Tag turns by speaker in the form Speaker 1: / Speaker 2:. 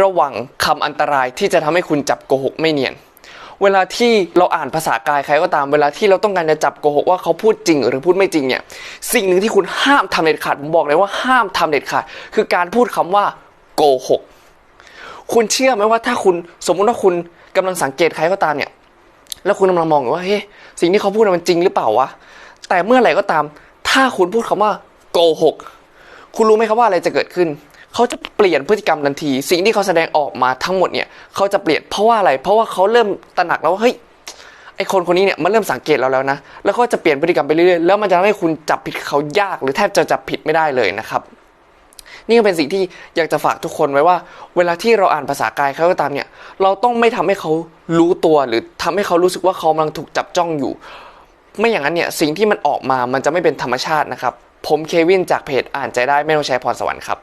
Speaker 1: ระวังคำอันตรายที่จะทำให้คุณจับโกหกไม่เนียน เวลาที่เราอ่านภาษากายใครก็ตามเวลาที่เราต้องการจะจับโกหกว่าเขาพูดจริง หรือพูดไม่จริงเนี่ยสิ่งหนึ่งที่คุณห้ามทำเด็ดขาดผมบอกเลยว่าห้ามทำเด็ดขาดคือการพูดคำว่าโกหกคุณเชื่อไหมว่าถ้าคุณสมมุติว่าคุณกำลังสังเกตใครก็ตามเนี่ยแล้วคุณกำลังมองอยู่ว่าเฮ้ยสิ่งที่เขาพูดมันจริงหรือเปล่าวะแต่เมื่อไหร่ก็ตาม ถ้าคุณพูดคำว่าโกหกคุณรู้ไหมครับว่าอะไรจะเกิดขึ้น เขาจะเปลี่ยนพฤติกรรมทันที สิ่งที่เขาแสดงออกมาทั้งหมดเนี่ยเขาจะเปลี่ยนเพราะว่าอะไร เพราะว่าเขาเริ่มตระหนักแล้วว่าเฮ้ยไอคนคนนี้เนี่ยมันเริ่มสังเกตเราแล้วนะ แล้วก็จะเปลี่ยนพฤติกรรมไปเรื่อยๆแล้วมันจะทำให้คุณจับผิดเขายากหรือแทบจะจับผิดไม่ได้เลยนะครับนี่ก็เป็นสิ่งที่อยากจะฝากทุกคนไว้ว่า เวลาที่เราอ่านภาษากายเขาก็ตามเนี่ย เราต้องไม่ทำให้เขารู้ตัวหรือทำให้เขารู้สึกว่าเขากำลังถูกจับจ้องอยู่ ไม่อย่างนั้นเนี่ยสิ่งที่มันออกมามันจะไม่เป็นธรรมชาตินะครับ ผมเควินจากเพจอ่านใจได้ไม่ต้องใช้พรสวรรค์ครับ